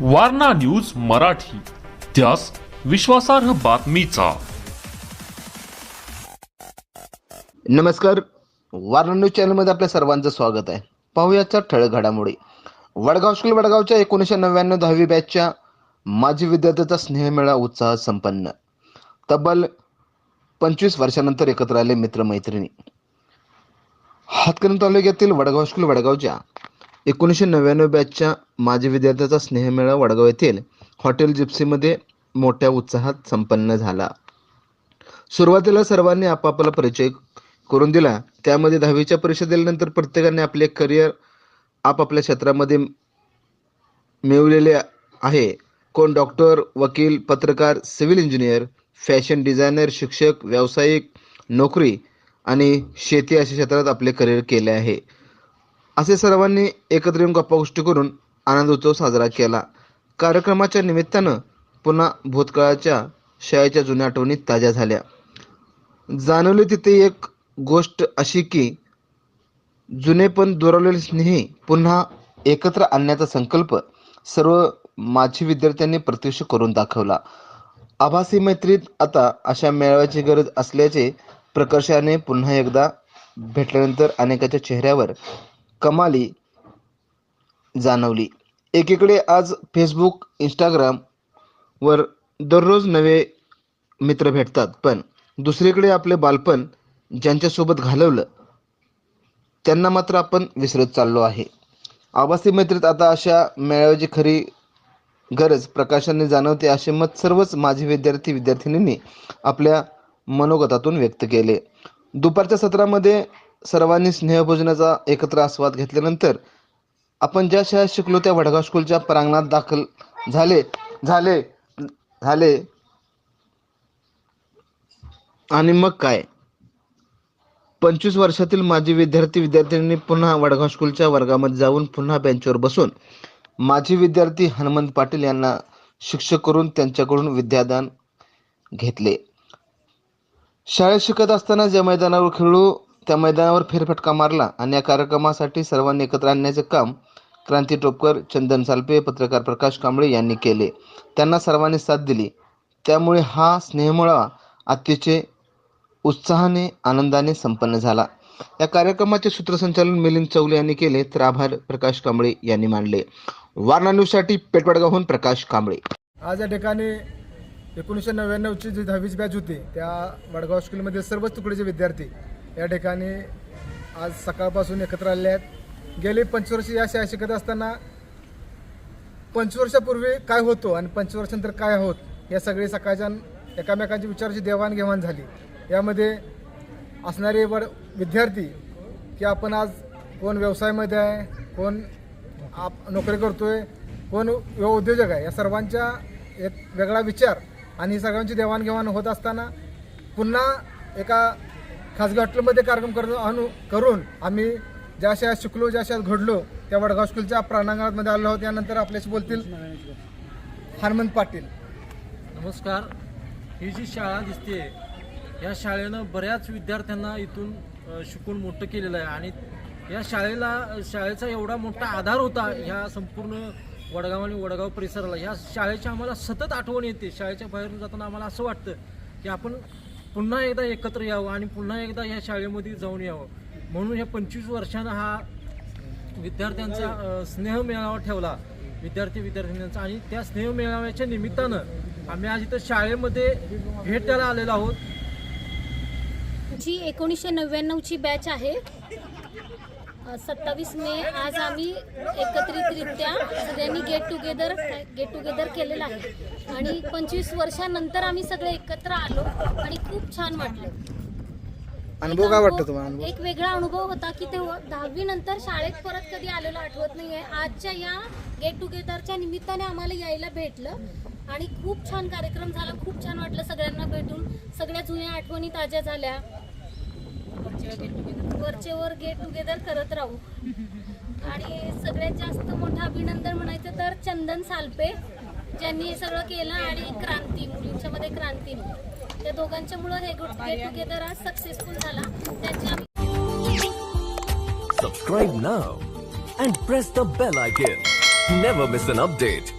Warna news Marathi. त्यास विश्वासार्ह बातमीचा. नमस्कार. वारणा न्यूज चॅनलमध्ये आपल्या सर्वांचं स्वागत आहे. पाहुयाच्या ठळक घडामोडी वडगाव स्कूल वडगावच्या एकोणीसशे नव्याण्णव दहावी बॅचच्या माजी विद्यार्थ्याचा स्नेहमेळा उत्साह संपन्न. तब्बल पंचवीस वर्षानंतर एकत्र आले मित्रमैत्रिणी. हातकणंगले तालुक्यातील वडगाव स्कूल वडगावच्या एकोणीसशे नव्याण्णव बॅचच्या माजी विद्यार्थ्याचा स्नेहमेळा वडगाव येथील हॉटेल जिप्सीमध्ये मोठ्या उत्साहात संपन्न झाला. सुरुवातीला सर्वांनी आपापला परिचय करून दिला. त्यामध्ये दहावीच्या परीक्षा दिल्यानंतर प्रत्येकाने आपले करिअर आपापल्या क्षेत्रामध्ये मिळवलेले आहे. कोण डॉक्टर वकील पत्रकार सिव्हिल इंजिनियर फॅशन डिझायनर शिक्षक व्यावसायिक नोकरी आणि शेती अशा क्षेत्रात आपले करिअर केले आहे. असे सर्वांनी एकत्र येऊन गप्पा गोष्टी करून आनंद उत्सव साजरा केला. कार्यक्रमाच्या निमित्तानं पुन्हा भूतकाळाच्या शाळेच्या जुन्या आठवणी ताज्या झाल्या. जाणवली तिथे एक गोष्ट अशी की जुने पण दुरावलेले स्नेही पुन्हा एकत्र आणण्याचा संकल्प सर्व माझी विद्यार्थ्यांनी प्रत्यक्ष करून दाखवला. आभासी मैत्रीत आता अशा मेळाव्याची गरज असल्याचे प्रकर्षाने पुन्हा एकदा भेटल्यानंतर अनेकाच्या चेहऱ्यावर कमाली जाणवली. एकीकडे आज फेसबुक इंस्टाग्राम वर दररोज नवे मित्र भेटतात पण दुसरीकडे आपले बालपण ज्यांच्यासोबत घालवलं त्यांना मात्र आपण विसरत चाललो आहे. आभासी मैत्रीत आता अशा मेळाव्याची खरी गरज प्रकाशाने जाणवते असे मत सर्वच माझे विद्यार्थी विद्यार्थिनींनी आपल्या मनोगतातून व्यक्त केले. दुपारच्या सत्रामध्ये सर्वांनी स्नेहभोजनाचा एकत्र आस्वाद घेतल्यानंतर आपण ज्या शाळेत शिकलो त्या वडगाव स्कूलच्या प्रांगणात दाखल झाले झाले झाले. आणि मग काय? पंचवीस वर्षातील माजी विद्यार्थी विद्यार्थ्यांनी पुन्हा वडगाव स्कूलच्या वर्गामध्ये जाऊन पुन्हा बेंचवर बसून माजी विद्यार्थी हनुमंत पाटील यांना शिक्षक करून त्यांच्याकडून विद्यादान घेतले. शाळेत शिकत असताना ज्या मैदानावर खेळलो त्या मैदानावर फेरफटका मारला आणि या कार्यक्रमासाठी सर्वांनी एकत्र आणण्याचे काम क्रांती टोपकर चंदन सालपे पत्रकार प्रकाश कांबळे यांनी केले. त्यांना सर्वांनी साथ दिली. त्यामुळे हा स्नेहमुळा अतिशय उत्साहाने आनंदाने संपन्न झाला. या कार्यक्रमाचे सूत्रसंचालन मिलिंद चौले यांनी केले तर आभार प्रकाश कांबळे यांनी मानले. वारणा न्यूजसाठी पेटवडगावहून प्रकाश कांबळे. आज या ठिकाणी एकोणीसशे नव्याण्णवची जी दहावीची बॅच होती त्या वडगाव स्कूलमध्ये सर्वच तुकडीचे विद्यार्थी या ठिकाणी आज सकाळपासून एकत्र आले आहेत. गेली पंचवर्षी या शाळा शिकत असताना पंचवर्षापूर्वी काय होतो आणि पंचवर्षानंतर काय होत या सगळी सकाळच्या एकामेकांची विचाराची देवाणघेवाण झाली. यामध्ये असणारे वड विद्यार्थी की आपण आज कोण व्यवसायामध्ये आहे कोण आप नोकरी करतो आहे कोण युवा उद्योजक आहे या सर्वांच्या एक वेगळा विचार आणि ही सगळ्यांची देवाणघेवाण होत असताना पुन्हा एका खाजगी हॉटेलमध्ये कार्यक्रम करून आणू करून आम्ही ज्या शाळेत शिकलो ज्या शाळेत घडलो त्या वडगाव स्कूलच्या प्रांगणामध्ये आलो आहोत. त्यानंतर आपल्याशी बोलतील हनुमंत पाटील. नमस्कार. ही जी शाळा दिसते या शाळेनं बऱ्याच विद्यार्थ्यांना इथून शिकून मोठं केलेलं आहे. आणि या शाळेला शाळेचा एवढा मोठा आधार होता ह्या संपूर्ण वडगाव आणि वडगाव परिसराला. ह्या शाळेची आम्हाला सतत आठवण येते. शाळेच्या बाहेरून जाताना आम्हाला असं वाटतं की आपण पुन्हा एकदा एकत्र यावं आणि पुन्हा एकदा या शाळेमध्ये जाऊन यावं. म्हणून ह्या पंचवीस वर्षानं हा विद्यार्थ्यांचा स्नेह मेळावा ठेवला. विद्यार्थी विद्यार्थिनींचा आणि त्या स्नेह मेळाव्याच्या निमित्तानं आम्ही आज इथं शाळेमध्ये भेट द्यायला आलेलो आहोत. जी एकोणीसशे नव्याण्णवची बॅच आहे. सत्तावीस मे आज आम्ही एकत्रितरित्या सगळ्यांनी गेट टुगेदर गेट टुगेदर केलेलं आहे. आणि पंचवीस वर्षानंतर आम्ही सगळे एकत्र आलो आणि खूप छान वाटलं. अनुभव काय वाटतो तुम्हाला? अनुभव एक वेगळा अनुभव होता की तेव्हा दहावी नंतर शाळेत परत कधी आलेलो आठवत नाहीये. आजच्या या गेट टुगेदरच्या निमित्ताने आम्हाला यायला भेटलं आणि खूप छान कार्यक्रम झाला. खूप छान वाटलं सगळ्यांना भेटून. सगळ्या जुन्या आठवणी ताज्या झाल्या. वरचेवर गेट टुगेदर करत राहू. आणि सगळ्यात जास्त मोठं अभिनंदन म्हणायचं तर चंदन सालपे ज्यांनी हे सगळं केलं आणि क्रांती मुलींच्या मध्ये क्रांती. त्या दोघांच्या दोघांच्यामुळं हे गेट टुगेदर आज सक्सेसफुल झाला त्यांच्या subscribe now and press the bell icon never miss an update